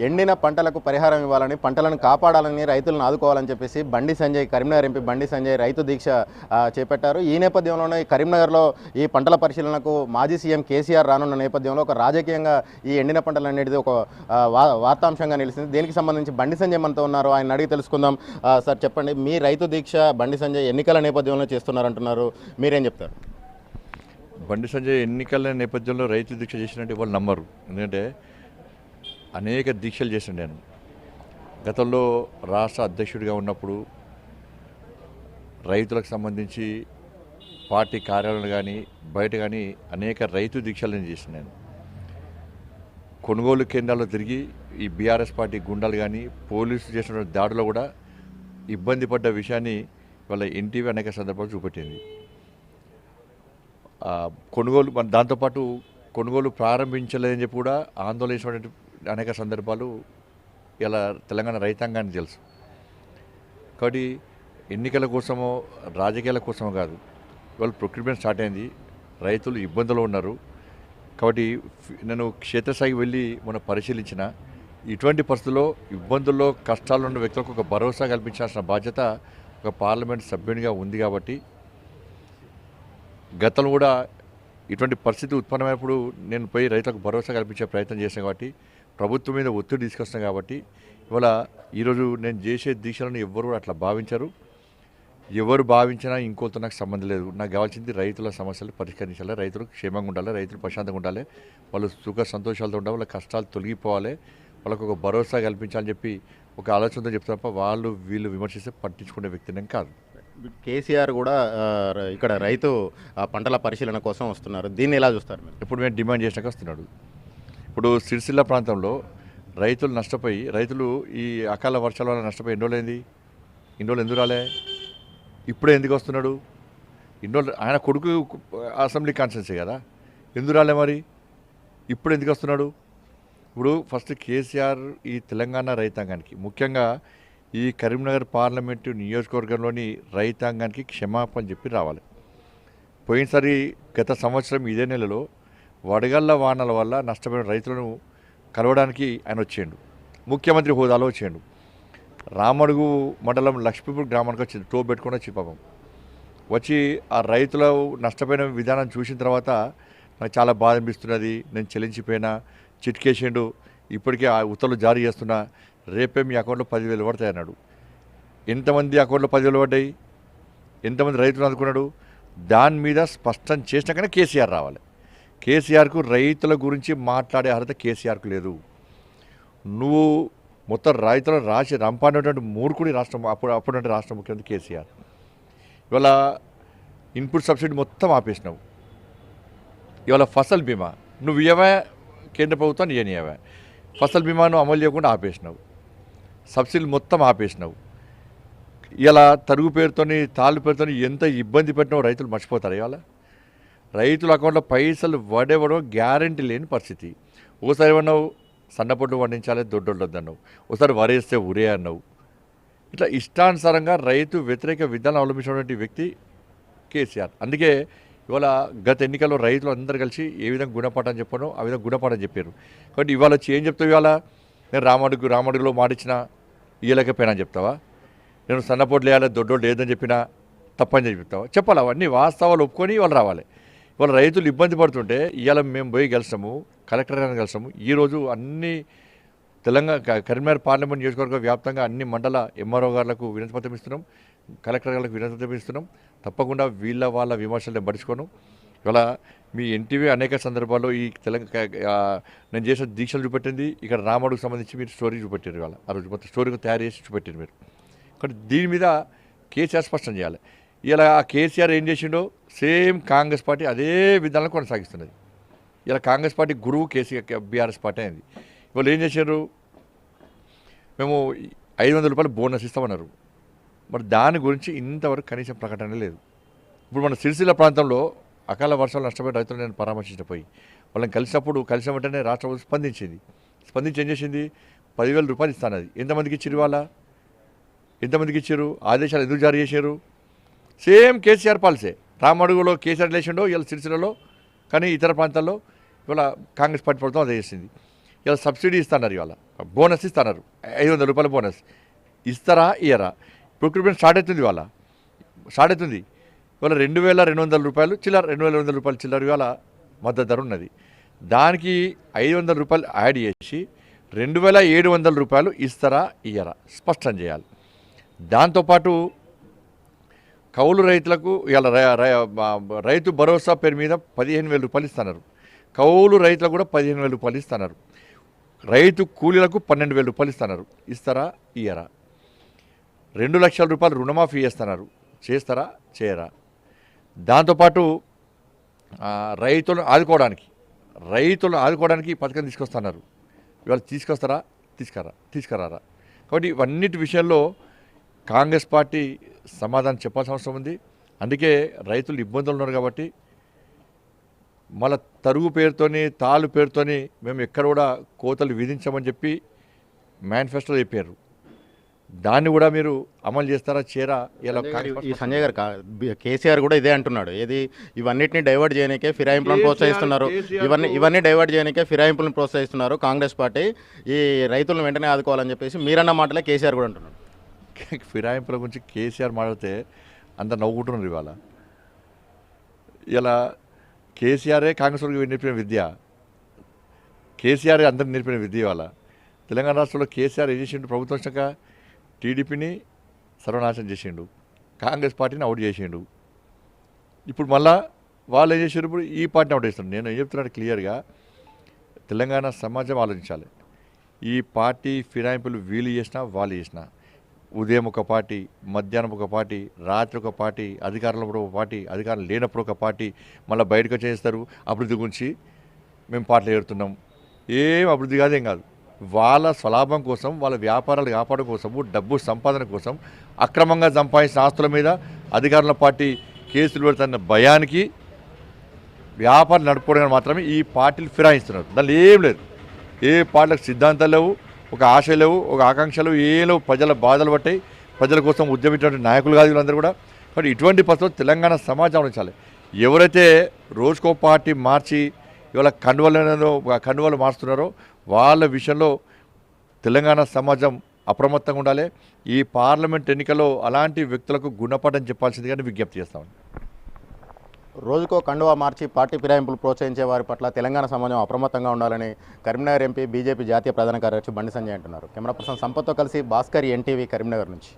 ఎండిన పంటలకు పరిహారం ఇవ్వాలని పంటలను కాపాడాలని రైతులను ఆదుకోవాలని చెప్పేసి బండి సంజయ్ కరీంనగర్ ఎంపీ బండి సంజయ్ రైతు దీక్ష చేపట్టారు. ఈ నేపథ్యంలోనే కరీంనగర్లో ఈ పంటల పరిశీలనకు మాజీ సీఎం కేసీఆర్ రానున్న నేపథ్యంలో ఒక రాజకీయంగా ఈ ఎండిన పంటలు అనేది ఒక వా- వార్తాంశంగా నిలిచింది. దీనికి సంబంధించి బండి సంజయ్ మనతో ఉన్నారు. ఆయన అడిగి తెలుసుకుందాం. సార్ చెప్పండి మీ రైతు దీక్ష బండి సంజయ్ ఎన్నికల నేపథ్యంలో చేస్తున్నారంటున్నారు. మీరేం చెప్తారు? బండి సంజయ్ ఎన్నికల నేపథ్యంలో రైతు దీక్ష చేసినట్టు వాళ్ళు నమ్మరు. ఎందుకంటే అనేక దీక్షలు చేసిన నేను. గతంలో రాష్ట్ర అధ్యక్షుడిగా ఉన్నప్పుడు రైతులకు సంబంధించి పార్టీ కార్యాలయాలు కానీ బయట కానీ అనేక రైతు దీక్షలు నేను చేసిన నేను. కొనుగోలు కేంద్రాల్లో తిరిగి ఈ బీఆర్ఎస్ పార్టీ గుండాలు కానీ పోలీసులు చేసిన దాడిలో కూడా ఇబ్బంది పడ్డ విషయాన్ని వాళ్ళ ఎన్టీవీ అనేక సందర్భాలు చూపెట్టింది. కొనుగోలు మన దాంతోపాటు కొనుగోలు ప్రారంభించలేదని చెప్పి కూడా ఆందోళన చేసినటువంటి అనేక సందర్భాలు ఇలా తెలంగాణ రైతాంగానికి తెలుసు. కాబట్టి ఎన్నికల కోసమో రాజకీయాల కోసమో కాదు. వాళ్ళు ప్రొక్యూర్మెంట్ స్టార్ట్ అయింది. రైతులు ఇబ్బందులు ఉన్నారు. కాబట్టి నేను క్షేత్రస్థాయికి వెళ్ళి మనం పరిశీలించిన. ఇటువంటి పరిస్థితుల్లో ఇబ్బందుల్లో కష్టాలు ఉన్న వ్యక్తులకు ఒక భరోసా కల్పించాల్సిన బాధ్యత ఒక పార్లమెంట్ సభ్యునిగా ఉంది కాబట్టి గతంలో కూడా ఇటువంటి పరిస్థితి ఉత్పన్నమైనప్పుడు నేను పోయి రైతులకు భరోసా కల్పించే ప్రయత్నం చేశాను కాబట్టి ప్రభుత్వం మీద ఒత్తిడి తీసుకొస్తాను కాబట్టి ఇవాళ ఈరోజు నేను చేసే దీక్షలను ఎవ్వరు అట్లా భావించరు. ఎవరు భావించినా ఇంకోతో నాకు సంబంధం లేదు. నాకు కావాల్సింది రైతుల సమస్యలు పరిష్కరించాలి రైతులు క్షేమంగా ఉండాలి రైతులు ప్రశాంతంగా ఉండాలి వాళ్ళు సుఖ సంతోషాలతో ఉండాలి వాళ్ళ కష్టాలు తొలగిపోవాలి వాళ్ళకు ఒక భరోసా కల్పించాలని చెప్పి ఒక ఆలోచనతో చెప్తారు తప్ప వాళ్ళు వీళ్ళు విమర్శిస్తే పట్టించుకునే వ్యక్తిని కాదు. కేసీఆర్ కూడా ఇక్కడ రైతు ఆ, పంటల పరిశీలన కోసం వస్తున్నారు. దీన్ని ఎలా చూస్తారు ఇప్పుడు మేము డిమాండ్ చేసినాక వస్తున్నాడు. ఇప్పుడు సిరిసిల్ల ప్రాంతంలో రైతులు నష్టపోయి రైతులు ఈ అకాల వర్షాల వల్ల నష్టపోయి ఎన్ని రోజులైంది? ఇన్ని రోజులు ఎందుకు రాలే? ఇప్పుడే ఎందుకు వస్తున్నాడు? ఇన్ని రోజులు ఆయన కొడుకు అసెంబ్లీ కాన్స్టెన్సీ కదా ఎందుకు రాలే మరి? ఇప్పుడు ఎందుకు వస్తున్నాడు? ఇప్పుడు ఫస్ట్ కేసీఆర్ ఈ తెలంగాణ రైతాంగానికి ముఖ్యంగా ఈ కరీంనగర్ పార్లమెంటు నియోజకవర్గంలోని రైతాంగానికి క్షమాపణ చెప్పి రావాలి. పోయినసారి గత సంవత్సరం ఇదే నెలలో వడగళ్ళ వానల వల్ల నష్టపోయిన రైతులను కలవడానికి ఆయన వచ్చేయండు. ముఖ్యమంత్రి హోదాలో వచ్చేయండు. రామడుగు మండలం లక్ష్మీపూర్ గ్రామానికి వచ్చి టో పెట్టుకుని వచ్చి పాపం. వచ్చి ఆ రైతుల నష్టపోయిన విధానం చూసిన తర్వాత నాకు చాలా బాధ అనిపిస్తున్నది. నేను చెల్లించిపోయినా చిట్కేసిండు. ఇప్పటికే ఆ ఉత్తర్వులు జారీ చేస్తున్నా. రేపే మీ అకౌంట్లో పదివేలు పడతాయి అన్నాడు. ఎంతమంది అకౌంట్లో పదివేలు పడ్డాయి? ఎంతమంది రైతులు అందుకున్నాడు? దాని మీద స్పష్టం చేసినాకనే కేసీఆర్ రావాలి. కేసీఆర్కు రైతుల గురించి మాట్లాడే అర్హత కేసీఆర్కు లేదు. నువ్వు మొత్తం రైతులను రాసి రంపానేటువంటి మూర్ఖుడి రాష్ట్రం అప్పుడు అప్పుడున్నటువంటి రాష్ట్ర ముఖ్యమంత్రి కేసీఆర్. ఇవాళ ఇన్పుట్ సబ్సిడీ మొత్తం ఆపేసినావు. ఇవాళ ఫసల్ బీమా నువ్వు ఇవ్వవా కేంద్ర ప్రభుత్వాన్ని ఇవ్వనియవా ఫసల్ బీమాను అమలు చేయకుండా ఆపేసినావు. సబ్సిడీలు మొత్తం ఆపేసినావు. ఇలా తరుగు పేరుతోని తాళ్ళు పేరుతోని ఎంత ఇబ్బంది పెట్టినావు రైతులు మర్చిపోతారు ఇవాళ? రైతుల అకౌంట్లో పైసలు వడేవడం గ్యారంటీ లేని పరిస్థితి. ఓసారి ఏమన్నావు? సన్నపొడ్లు పండించాలి దొడ్డొడ్లు వద్దన్నావు ఒకసారి వరేస్తే ఉరే అన్నావు. ఇట్లా ఇష్టానుసారంగా రైతు వ్యతిరేక విధానం అవలంబించినటువంటి వ్యక్తి కేసీఆర్. అందుకే ఇవాళ గత ఎన్నికల్లో రైతులు అందరూ కలిసి ఏ విధంగా గుణపాఠం చెప్పానో ఆ విధంగా గుణపాఠం చెప్పారు. కాబట్టి ఇవాళ వచ్చి ఏం చెప్తావు ఇవాళ? నేను రామడుగు రామడుగులో మాడిచ్చిన ఇయ్యలేకపోయినా అని చెప్తావా? నేను సన్నపోట్లు వేయాలి దొడ్డోళ్ళు లేదని చెప్పినా తప్పని చెప్తావా? చెప్పాలి అవన్నీ వాస్తవాలు ఒప్పుకొని వాళ్ళు రావాలి. వాళ్ళ రైతులు ఇబ్బంది పడుతుంటే ఇవాళ మేము పోయి గెలిచాము కలెక్టర్ గారిని కలిసాము ఈరోజు అన్ని తెలంగాణ కరీంనగర్ పార్లమెంట్ నియోజకవర్గ వ్యాప్తంగా అన్ని మండల ఎంఆర్ఓ గారులకు వినతి పత్రం ఇస్తున్నాం కలెక్టర్ గారికి వినతి పత్రం ఇస్తున్నాం. తప్పకుండా వీళ్ళ వాళ్ళ విమర్శలను పడుచుకోను ఇవాళ మీ ఎన్టీవీ అనేక సందర్భాల్లో ఈ తెలంగాణ నేను చేసిన దీక్షలు చూపెట్టింది. ఇక్కడ రాముడికి సంబంధించి మీరు స్టోరీ చూపెట్టారు ఇవాళ. ఆ రోజు మొత్తం స్టోరీ తయారు చేసి చూపెట్టారు మీరు. కాబట్టి దీని మీద కేసీఆర్ స్పష్టం చేయాలి. ఇలా ఆ కేసీఆర్ ఏం చేసిండో సేమ్ కాంగ్రెస్ పార్టీ అదే విధానంలో కొనసాగిస్తున్నది. ఇలా కాంగ్రెస్ పార్టీ గురువు కేసీఆర్ బీఆర్ఎస్ పార్టీ అయింది. వాళ్ళు ఏం చేశారు? మేము ఐదు వందల రూపాయలు బోనస్ ఇస్తామన్నారు. మరి దాని గురించి ఇంతవరకు కనీసం ప్రకటన లేదు. ఇప్పుడు మన సిరిసిల్ల ప్రాంతంలో అకాల వర్షాలు నష్టపోయిన రైతులు నేను పరామర్శించపోయి వాళ్ళని కలిసినప్పుడు కలిసిన వెంటనే రాష్ట్ర ప్రభుత్వం స్పందించింది. స్పందించి ఏం చేసింది? పదివేల రూపాయలు ఇస్తానది. ఎంతమందికి ఇచ్చారు వాళ్ళ ఎంతమందికి ఇచ్చారు ఆదేశాలు ఎందుకు జారీ చేశారు? Same KCR policy. రామడుగులో కేసీఆర్ లేచిండో ఇవాళ సిరిసిల్లలో కానీ ఇతర ప్రాంతాల్లో ఇవాళ కాంగ్రెస్ పార్టీ ప్రభుత్వం అదే చేసింది. ఇలా సబ్సిడీ ఇస్తున్నారు ఇవాళ. బోనస్ ఇస్తున్నారు. ఐదు వందల రూపాయల బోనస్. ఇస్తారా ఇయరా ప్రొక్యూర్మెంట్ స్టార్ట్ అవుతుంది ఇవాళ. స్టార్ట్ అవుతుంది. ఇవాళ రెండు వేల రెండు వందల రూపాయలు చిల్లర రెండు వేల రెండు వందల రూపాయలు చిల్లర ఇవాళ మద్దతు ధర ఉన్నది. దానికి ఐదు వందల రూపాయలు యాడ్ చేసి రెండు వేల ఏడు వందల రూపాయలు ఇస్తారా ఇయ్యరా? స్పష్టం చేయాలి. దాంతోపాటు కౌలు రైతులకు ఇవాళ రైతు భరోసా పేరు మీద పదిహేను వేల రూపాయలు ఇస్తున్నారు. కౌలు రైతులకు కూడా పదిహేను వేల రూపాయలు ఇస్తున్నారు. రైతు కూలీలకు పన్నెండు వేల రూపాయలు ఇస్తున్నారు. ఇస్తారా? ఇయ్యరా. రెండు లక్షల రూపాయలు రుణమాఫీ చేస్తున్నారు. చేస్తారా? చేయరా. దాంతోపాటు రైతులను ఆదుకోవడానికి రైతులను ఆదుకోవడానికి పథకం తీసుకొస్తున్నారు. ఇవాళ తీసుకొస్తారా? తీసుకురా. తీసుకురారా. కాబట్టి ఇవన్నిటి విషయంలో కాంగ్రెస్ పార్టీ సమాధానం చెప్పాల్సిన అవసరం ఉంది. అందుకే రైతులు ఇబ్బందులు ఉన్నారు కాబట్టి మళ్ళా తరుగు పేరుతోని తాలు పేరుతోని మేము ఎక్కడ కూడా కోతలు విధించమని చెప్పి మేనిఫెస్టోలో చెప్పారు. దాన్ని కూడా మీరు అమలు చేస్తారా చేరా ఇలా ఈ సంజయ్ గారు కేసీఆర్ కూడా ఇదే అంటున్నాడు. ఏది ఇవన్నిటిని డైవర్ట్ చేయడానికే ఫిరాయింపులను ప్రోత్సహిస్తున్నారు. ఇవన్నీ ఇవన్నీ డైవర్ట్ చేయడానికే ఫిరాయింపులను ప్రోత్సహిస్తున్నారు కాంగ్రెస్ పార్టీ. ఈ రైతులను వెంటనే ఆదుకోవాలని చెప్పేసి మీరన్న మాటలే కేసీఆర్ కూడా అంటున్నాడు ఫిరాయింపుల గురించి కేసీఆర్ మాట్లాడితే అంత నవ్వుకుంటున్నారు ఇవాళ. ఇలా కేసీఆరే కాంగ్రెస్ వాళ్ళకి నేర్పిన విద్య కేసీఆర్ అందరికీ నేర్పిన విద్య ఇవాళ. తెలంగాణ రాష్ట్రంలో కేసీఆర్ ఏం చేసిండు? ప్రభుత్వం వచ్చాక టీడీపీని సర్వనాశనం చేసిండు. కాంగ్రెస్ పార్టీని అవుట్ చేసిండు. ఇప్పుడు మళ్ళా వాళ్ళు ఏం చేశారు ఇప్పుడు ఈ పార్టీని అవుట్ చేస్తున్నారు నేను ఏం చెప్తున్నాను క్లియర్గా తెలంగాణ సమాజం ఆలోచించాలి. ఈ పార్టీ ఫిరాయింపులు వీలు చేసినా వాళ్ళు చేసినా ఉదయం ఒక పార్టీ మధ్యాహ్నం ఒక పార్టీ రాత్రి ఒక పార్టీ అధికారంలో ఒక పార్టీ అధికారం లేనప్పుడు ఒక పార్టీ మళ్ళీ బయటకు వచ్చేస్తారు. అభివృద్ధి గురించి మేము పాటలు ఏడుతున్నాం. ఏం అభివృద్ధి కాదేం కాదు. వాళ్ళ స్వలాభం కోసం వాళ్ళ వ్యాపారాలు కాపాడడం కోసము డబ్బు సంపాదన కోసం అక్రమంగా సంపాదించిన ఆస్తుల మీద అధికారుల పార్టీ కేసులు పెడుతున్న భయానికి వ్యాపారం నడుపుకోవడానికి మాత్రమే ఈ పార్టీలు ఫిరాయిస్తున్నారు. దానిలో ఏం లేదు. ఏ పార్టీలకు సిద్ధాంతాలు లేవు. ఒక ఆశ లేవు ఒక ఆకాంక్షలు ఏలో లేవు. ప్రజల బాధలు పట్టాయి. ప్రజల కోసం ఉద్యమించినటువంటి నాయకులు కాదు వీళ్ళందరూ కూడా. కాబట్టి ఇటువంటి పరిస్థితులు తెలంగాణ సమాజం ఉంచాలి ఎవరైతే రోజుకో పార్టీ మార్చి ఇవాళ కండువలను కండువలు మారుస్తున్నారో వాళ్ళ విషయంలో తెలంగాణ సమాజం అప్రమత్తంగా ఉండాలి. ఈ పార్లమెంట్ ఎన్నికల్లో అలాంటి వ్యక్తులకు గుణపడని చెప్పాల్సిందిగా విజ్ఞప్తి చేస్తామని రోజుకో కండువా మార్చి పార్టీ ఫిరాయింపులు ప్రోత్సహించే వారి పట్ల తెలంగాణ సమాజం అప్రమత్తంగా ఉండాలని కరీంనగర్ ఎంపీ బీజేపీ జాతీయ ప్రధాన కార్యదర్శి బండి సంజయ్ అంటున్నారు. కెమెరా పర్సన్ సంపత్తో కలిసి భాస్కర్ ఎన్టీవీ కరీంనగర్ నుంచి.